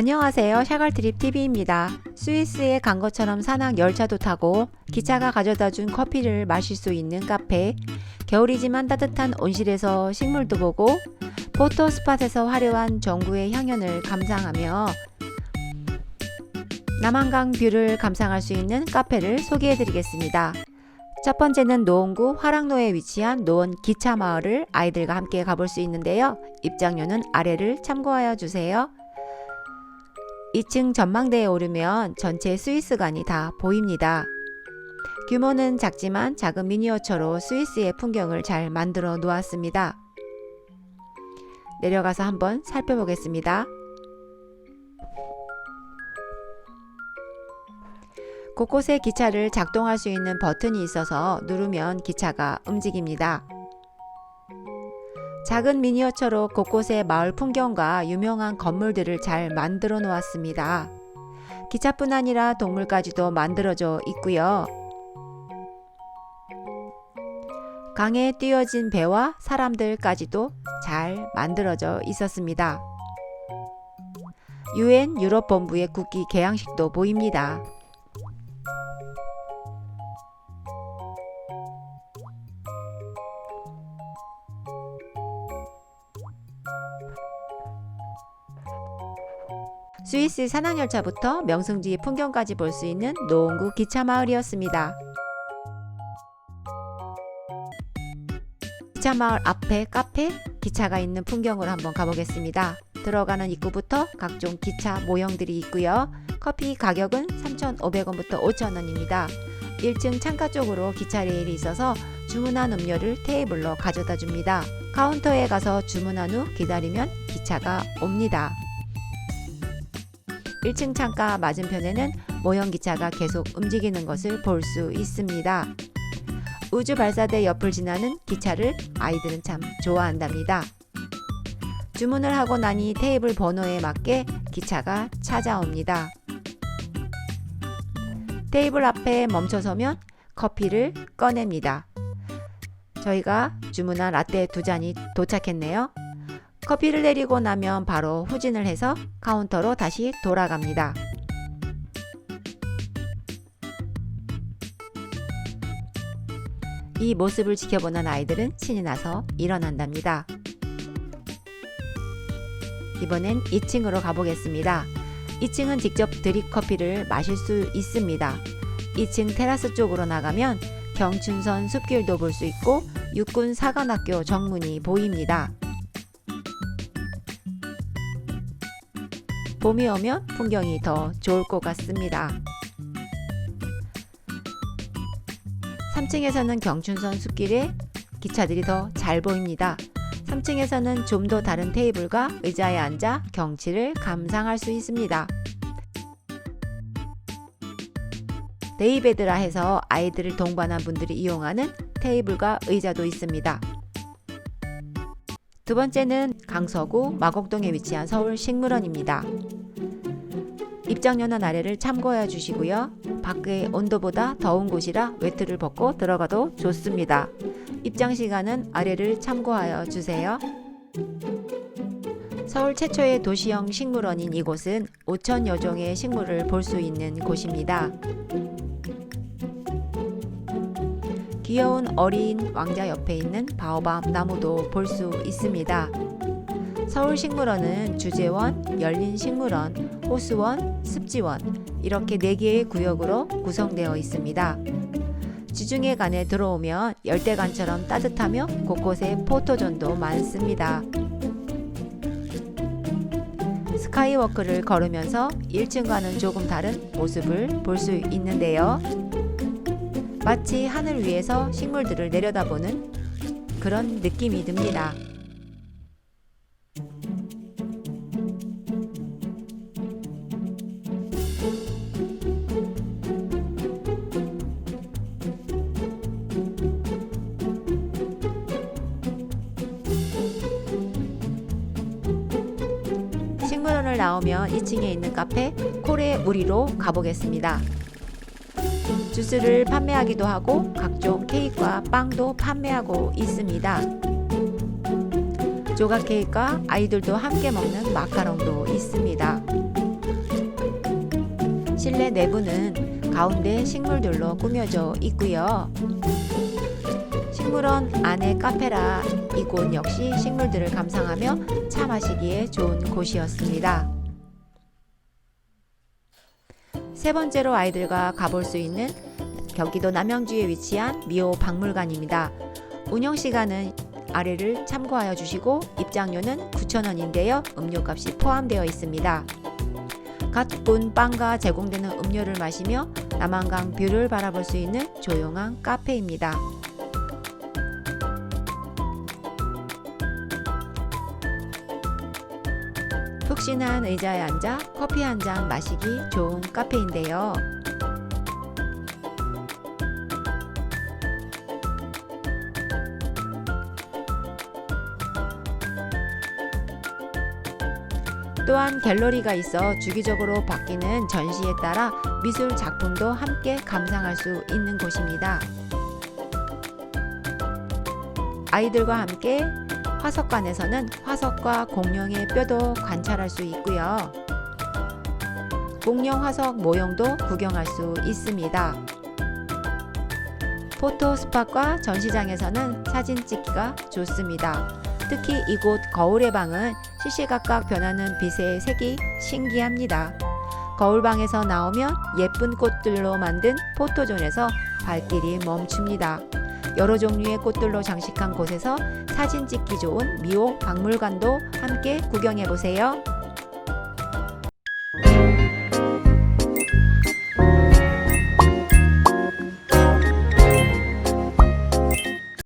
안녕하세요. 샤갈트립 TV입니다. 스위스에 간 것처럼 산악 열차도 타고 기차가 가져다 준 커피를 마실 수 있는 카페, 겨울이지만 따뜻한 온실에서 식물도 보고 포토 스팟에서 화려한 정부의 향연을 감상하며 남한강 뷰를 감상할 수 있는 카페를 소개해 드리겠습니다. 첫 번째는 노원구 화랑로에 위치한 노원 기차 마을을 아이들과 함께 가볼 수 있는데요. 입장료는 아래를 참고하여 주세요. 2층 전망대에 오르면 전체 스위스관이 다 보입니다. 규모는 작지만 작은 미니어처로 스위스의 풍경을 잘 만들어 놓았습니다. 내려가서 한번 살펴보겠습니다. 곳곳에 기차를 작동할 수 있는 버튼이 있어서 누르면 기차가 움직입니다. 작은 미니어처로 곳곳에 마을 풍경과 유명한 건물들을 잘 만들어 놓았습니다. 기차뿐 아니라 동물까지도 만들어져 있고요. 강에 띄어진 배와 사람들까지도 잘 만들어져 있었습니다. 유엔 유럽 본부의 국기 개양식도 보입니다. 스위스 산악열차부터 명승지 풍경까지 볼 수 있는 노원구 기차마을이었습니다. 기차마을 앞에 카페, 기차가 있는 풍경을 한번 가보겠습니다. 들어가는 입구부터 각종 기차 모형들이 있고요. 커피 가격은 3,500원부터 5,000원입니다. 1층 창가 쪽으로 기차 레일이 있어서 주문한 음료를 테이블로 가져다 줍니다. 카운터에 가서 주문한 후 기다리면 기차가 옵니다. 1층 창가 맞은편에는 모형 기차가 계속 움직이는 것을 볼 수 있습니다. 우주 발사대 옆을 지나는 기차를 아이들은 참 좋아한답니다. 주문을 하고 나니 테이블 번호에 맞게 기차가 찾아옵니다. 테이블 앞에 멈춰서면 커피를 꺼냅니다. 저희가 주문한 라떼 두 잔이 도착했네요. 커피를 내리고 나면 바로 후진을 해서 카운터로 다시 돌아갑니다. 이 모습을 지켜보는 아이들은 신이 나서 일어난답니다. 이번엔 2층으로 가보겠습니다. 2층은 직접 드립 커피를 마실 수 있습니다. 2층 테라스 쪽으로 나가면 경춘선 숲길도 볼 수 있고 육군 사관학교 정문이 보입니다. 봄이 오면 풍경이 더 좋을 것 같습니다. 3층에서는 경춘선 숲길에 기차들이 더 잘 보입니다. 3층에서는 좀 더 다른 테이블과 의자에 앉아 경치를 감상할 수 있습니다. 데이베드라 해서 아이들을 동반한 분들이 이용하는 테이블과 의자도 있습니다. 두 번째는 강서구 마곡동에 위치한 서울 식물원입니다. 입장료는 아래를 참고해 주시고요. 밖의 온도보다 더운 곳이라 외투를 벗고 들어가도 좋습니다. 입장 시간은 아래를 참고하여 주세요. 서울 최초의 도시형 식물원인 이곳은 5천여 종의 식물을 볼 수 있는 곳입니다. 귀여운 어린 왕자 옆에 있는 바오밤 나무도 볼 수 있습니다. 서울식물원은 주재원, 열린식물원, 호수원, 습지원 이렇게 4개의 구역으로 구성되어 있습니다. 지중해 간에 들어오면 열대관처럼 따뜻하며 곳곳에 포토존도 많습니다. 스카이워크를 걸으면서 1층과는 조금 다른 모습을 볼 수 있는데요. 마치 하늘 위에서 식물들을 내려다보는 그런 느낌이 듭니다. 식물원을 나오면 2층에 있는 카페 콜의 우리로 가보겠습니다. 주스를 판매하기도 하고 각종 케이크와 빵도 판매하고 있습니다. 조각 케이크와 아이들도 함께 먹는 마카롱도 있습니다. 실내 내부는 가운데 식물들로 꾸며져 있고요. 식물원 안에 카페라 이곳 역시 식물들을 감상하며 차 마시기에 좋은 곳이었습니다. 세 번째로 아이들과 가볼 수 있는 경기도 남양주에 위치한 미오 박물관입니다. 운영 시간은 아래를 참고하여 주시고 입장료는 9,000원인데요. 음료값이 포함되어 있습니다. 갓군 빵과 제공되는 음료를 마시며 남한강 뷰를 바라볼 수 있는 조용한 카페입니다. 푹신한 의자에 앉아 커피 한 잔 마시기 좋은 카페인데요. 또한 갤러리가 있어 주기적으로 바뀌는 전시에 따라 미술 작품도 함께 감상할 수 있는 곳입니다. 아이들과 함께 화석관에서는 화석과 공룡의 뼈도 관찰할 수 있고요. 공룡 화석 모형도 구경할 수 있습니다. 포토 스팟과 전시장에서는 사진 찍기가 좋습니다. 특히 이곳 거울의 방은 시시각각 변하는 빛의 색이 신기합니다. 거울방에서 나오면 예쁜 꽃들로 만든 포토존에서 발길이 멈춥니다. 여러 종류의 꽃들로 장식한 곳에서 사진 찍기 좋은 미호 박물관도 함께 구경해 보세요.